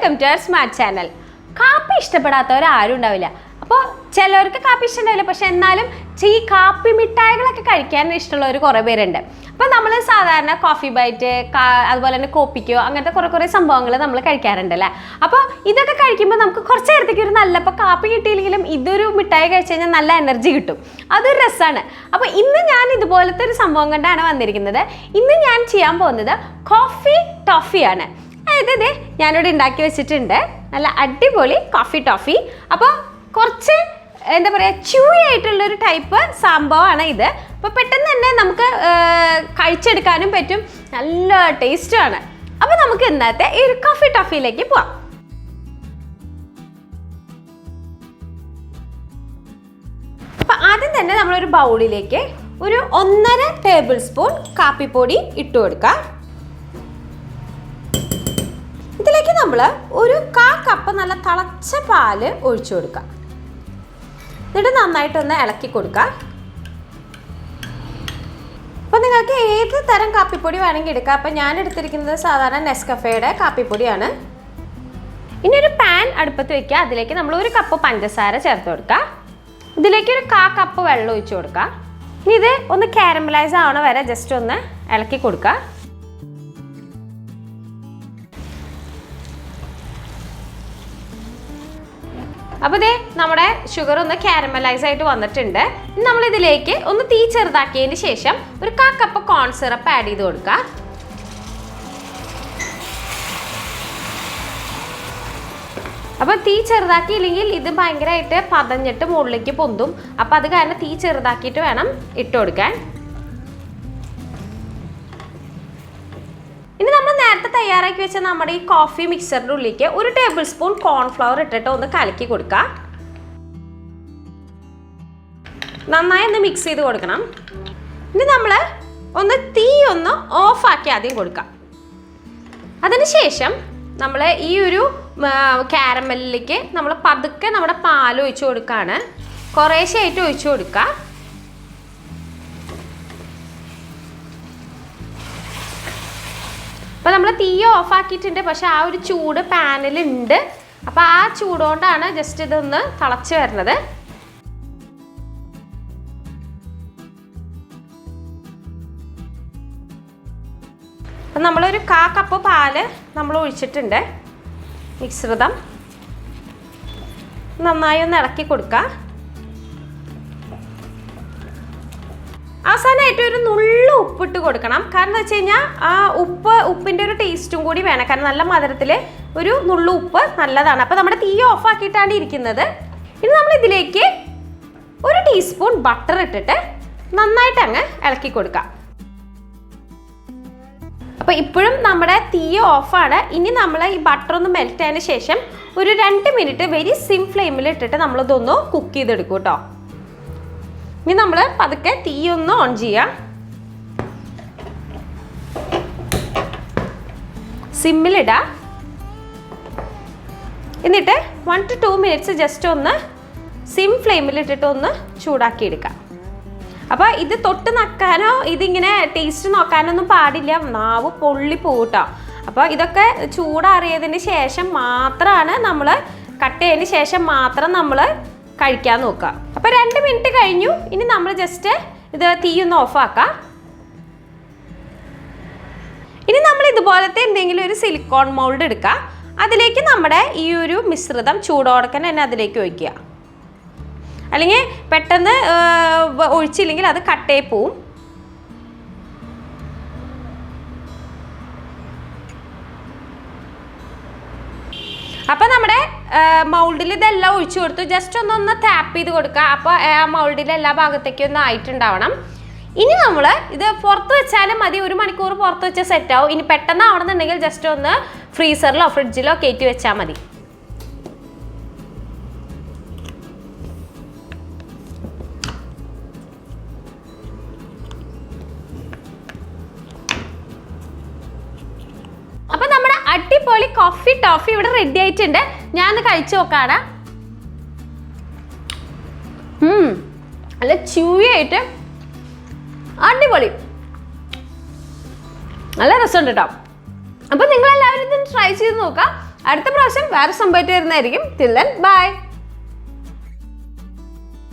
Welcome to our smart channel കാപ്പി ഇഷ്ടപ്പെടാത്തവർ ആരും ഉണ്ടാവില്ല. അപ്പോൾ ചിലവർക്ക് കാപ്പി ഇഷ്ടമുണ്ടാവില്ല. പക്ഷെ എന്നാലും ഈ കാപ്പി മിഠായികളൊക്കെ കഴിക്കാൻ ഇഷ്ടമുള്ളവർ കുറേ പേരുണ്ട്. അപ്പോൾ നമ്മൾ സാധാരണ കോഫി ബൈറ്റ് അതുപോലെ തന്നെ കോപ്പിക്കോ അങ്ങനത്തെ കുറേ കുറേ സംഭവങ്ങൾ നമ്മൾ കഴിക്കാറുണ്ട് അല്ലേ? അപ്പോൾ ഇതൊക്കെ കഴിക്കുമ്പോൾ നമുക്ക് കുറച്ച് നേരത്തേക്ക് ഒരു നല്ല ഇപ്പോൾ കാപ്പി കിട്ടിയില്ലെങ്കിലും ഇതൊരു മിഠായി കഴിച്ചു കഴിഞ്ഞാൽ നല്ല എനർജി കിട്ടും. അതൊരു രസമാണ് അപ്പോൾ ഇന്ന് ഞാൻ ഇതുപോലത്തെ ഒരു സംഭവം കണ്ടാണ് വന്നിരിക്കുന്നത്. ഇന്ന് ഞാൻ ചെയ്യാൻ പോകുന്നത് കോഫി ടോഫിയാണ് അതായത് ഇതേ ഞാനിവിടെ ഉണ്ടാക്കി വെച്ചിട്ടുണ്ട്. നല്ല അടിപൊളി കോഫി ടോഫി അപ്പോൾ കുറച്ച് എന്താ പറയുക ച്യൂയി ആയിട്ടുള്ളൊരു ടൈപ്പ് സംഭവമാണ് ഇത്. അപ്പോൾ പെട്ടെന്ന് തന്നെ നമുക്ക് കഴിച്ചെടുക്കാനും പറ്റും. നല്ല ടേസ്റ്റാണ് അപ്പോൾ നമുക്ക് ഇന്നത്തെ ഈ ഒരു കോഫി ടോഫിയിലേക്ക് പോവാം. അപ്പോൾ ആദ്യം തന്നെ നമ്മളൊരു ബൗളിലേക്ക് ഒരു ഒന്നര ടേബിൾ സ്പൂൺ കാപ്പിപ്പൊടി ഇട്ട് കൊടുക്കുക നമ്മൾ ഒരു കാ കപ്പ് നല്ല തിളച്ച പാൽ ഒഴിച്ചു കൊടുക്കുക എന്നിട്ട് നന്നായിട്ടൊന്ന് ഇളക്കി കൊടുക്കുക അപ്പോൾ നിങ്ങൾക്ക് ഏത് തരം കാപ്പിപ്പൊടി വേണമെങ്കിൽ എടുക്കാം. അപ്പോൾ ഞാൻ എടുത്തിരിക്കുന്നത് സാധാരണ നെസ്കഫയുടെ കാപ്പിപ്പൊടിയാണ്. ഇനി ഒരു പാൻ അടുപ്പത്ത് വെക്കുക. അതിലേക്ക് നമ്മൾ ഒരു കപ്പ് പഞ്ചസാര ചേർത്ത് കൊടുക്കുക. ഇതിലേക്ക് ഒരു കാ കപ്പ് വെള്ളം ഒഴിച്ചു കൊടുക്കുക. ഇനി ഇത് ഒന്ന് കാരമലൈസ് ആവണ വരെ ജസ്റ്റ് ഒന്ന് ഇളക്കി കൊടുക്കുക. അപ്പോൾ ഇതേ നമ്മുടെ ഷുഗർ ഒന്ന് കാരമലൈസ് ആയിട്ട് വന്നിട്ടുണ്ട്. നമ്മൾ ഇതിലേക്ക് ഒന്ന് തീ ചെറുതാക്കിയതിന് ശേഷം ഒരു കാ കപ്പ് കോൺ സിറപ്പ് ആഡ് ചെയ്ത് കൊടുക്കുക അപ്പോൾ തീ ചെറുതാക്കിയില്ലെങ്കിൽ ഇത് ഭയങ്കരമായിട്ട് പതഞ്ഞിട്ട് മുകളിലേക്ക് പൊന്തും. അപ്പോൾ അത് കാരണം തീ ചെറുതാക്കിയിട്ട് വേണം ഇട്ട് കൊടുക്കാൻ. തയ്യാറാക്കി വെച്ച നമ്മുടെ ഈ കോഫി മിക്സറിന്റെ ഉള്ളിലേക്ക് ഒരു ടേബിൾ സ്പൂൺ കോൺഫ്ലവർ ഇട്ടിട്ട് ഒന്ന് കലക്കി കൊടുക്കാം. നന്നായി ഒന്ന് മിക്സ് ചെയ്ത് കൊടുക്കണം. ഇനി നമ്മൾ ഒന്ന് തീ ഒന്ന് ഓഫാക്കി ആദ്യം കൊടുക്കാം. അതിനുശേഷം നമ്മൾ ഈ ഒരു കാരമലിലേക്ക് നമ്മൾ പതുക്കെ നമ്മുടെ പാൽ ഒഴിച്ചു കൊടുക്കുകയാണ് കുറേശ്ശായിട്ട് ഒഴിച്ചു കൊടുക്കുക അപ്പോൾ നമ്മൾ തീ ഓഫ് ആക്കിയിട്ടുണ്ട് പക്ഷെ ആ ഒരു ചൂട് പാനിലുണ്ട്. അപ്പോൾ ആ ചൂടുകൊണ്ടാണ് ജസ്റ്റ് ഇതൊന്ന് തിളച്ച് വരുന്നത്. അപ്പം നമ്മളൊരു കാ കപ്പ് പാൽ നമ്മൾ ഒഴിച്ചിട്ടുണ്ട്. മിശ്രിതം. നന്നായി ഒന്ന് ഇളക്കി കൊടുക്കുക അവസാനമായിട്ട് ഒരു നുള്ളു ഉപ്പിട്ട് കൊടുക്കണം. കാരണം എന്താ വെച്ച് കഴിഞ്ഞാൽ ആ ഉപ്പ് ഉപ്പിന്റെ ഒരു ടേസ്റ്റും കൂടി വേണം. കാരണം നല്ല മധുരത്തിൽ ഒരു നുള്ളു ഉപ്പ് നല്ലതാണ്. അപ്പോൾ നമ്മുടെ തീ ഓഫ് ആക്കിയിട്ടാണ് ഇരിക്കുന്നത്. ഇനി നമ്മൾ ഇതിലേക്ക് ഒരു ടീസ്പൂൺ ബട്ടർ ഇട്ടിട്ട് നന്നായിട്ട് അങ്ങ് ഇളക്കി കൊടുക്കാം. അപ്പോൾ ഇപ്പോഴും നമ്മുടെ തീ ഓഫാണ് ഇനി നമ്മൾ ഈ ബട്ടർ ഒന്ന് മെൽറ്റ് ആയതിനു ശേഷം ഒരു രണ്ട് മിനിറ്റ് വെരി സിം ഫ്ലെയിമിൽ ഇട്ടിട്ട് നമ്മളിതൊന്ന് കുക്ക് ചെയ്തെടുക്കും കേട്ടോ ഇനി നമ്മൾ പതുക്കെ തീ ഒന്ന് ഓൺ ചെയ്യാം. സിമ്മിലിടാം എന്നിട്ട് one two two minutes just ഒന്ന് സിം ഫ്ലെയിമിൽ ഇട്ടിട്ട് ഒന്ന് ചൂടാക്കി എടുക്കാം. അപ്പോൾ ഇത് തൊട്ട് നക്കാനോ ഇതിങ്ങനെ ടേസ്റ്റ് നോക്കാനൊന്നും പാടില്ല. നാവ് പൊള്ളി പോകട്ടോ അപ്പോൾ ഇതൊക്കെ ചൂടാറിയതിന് ശേഷം മാത്രമാണ് നമ്മൾ കട്ട് ചെയ്തതിന് ശേഷം മാത്രം നമ്മൾ കഴിക്കാൻ നോക്കുക അപ്പോൾ രണ്ട് മിനിറ്റ് കഴിഞ്ഞു. ഇനി നമ്മൾ ജസ്റ്റ് ഇത് തീ ഒന്ന് ഓഫാക്കാം ഇനി നമ്മൾ ഇതുപോലത്തെ എന്തെങ്കിലും ഒരു സിലിക്കോൺ മോൾഡ് എടുക്കുക അതിലേക്ക് നമ്മുടെ ഈ ഒരു മിശ്രിതം ചൂടോടക്കൻ തന്നെ അതിലേക്ക് ഒഴിക്കുക. അല്ലെങ്കിൽ പെട്ടെന്ന് ഒഴിച്ചില്ലെങ്കിൽ അത് കട്ടേ പോവും. അപ്പം നമ്മുടെ മൗൾഡിൽ ഇതെല്ലാം ഒഴിച്ചു കൊടുത്തു. ജസ്റ്റ് ഒന്ന് ഒന്ന് ടാപ്പ് ചെയ്ത് കൊടുക്കുക. അപ്പോൾ ആ മൗൾഡിലെ എല്ലാ ഭാഗത്തേക്കും ഒന്ന് ആയിട്ടുണ്ടാവണം. ഇനി നമ്മൾ ഇത് പുറത്ത് വെച്ചാലും മതി. ഒരു മണിക്കൂർ പുറത്ത് വെച്ചാൽ സെറ്റ് ആവും. ഇനി പെട്ടെന്ന് ആവണമെന്നുണ്ടെങ്കിൽ ജസ്റ്റ് ഒന്ന് ഫ്രീസറിലോ ഫ്രിഡ്ജിലോ കയറ്റി വെച്ചാൽ മതി. അടിപൊളി കോഫി ടോഫി ഇവിടെ റെഡി ആയിട്ടുണ്ട്. ഞാൻ കഴിച്ചു നോക്കാണ്. നല്ല ച്യൂയി ആയിട്ട് അടിപൊളി. നല്ല രസമുണ്ട് കേട്ടോ അപ്പൊ എല്ലാവരും ഇത് ട്രൈ ചെയ്ത് നോക്കാം. അടുത്ത പ്രാവശ്യം വേറെ സംഭവിച്ചു വരുന്നതായിരിക്കും. തില്ലൻ ബൈ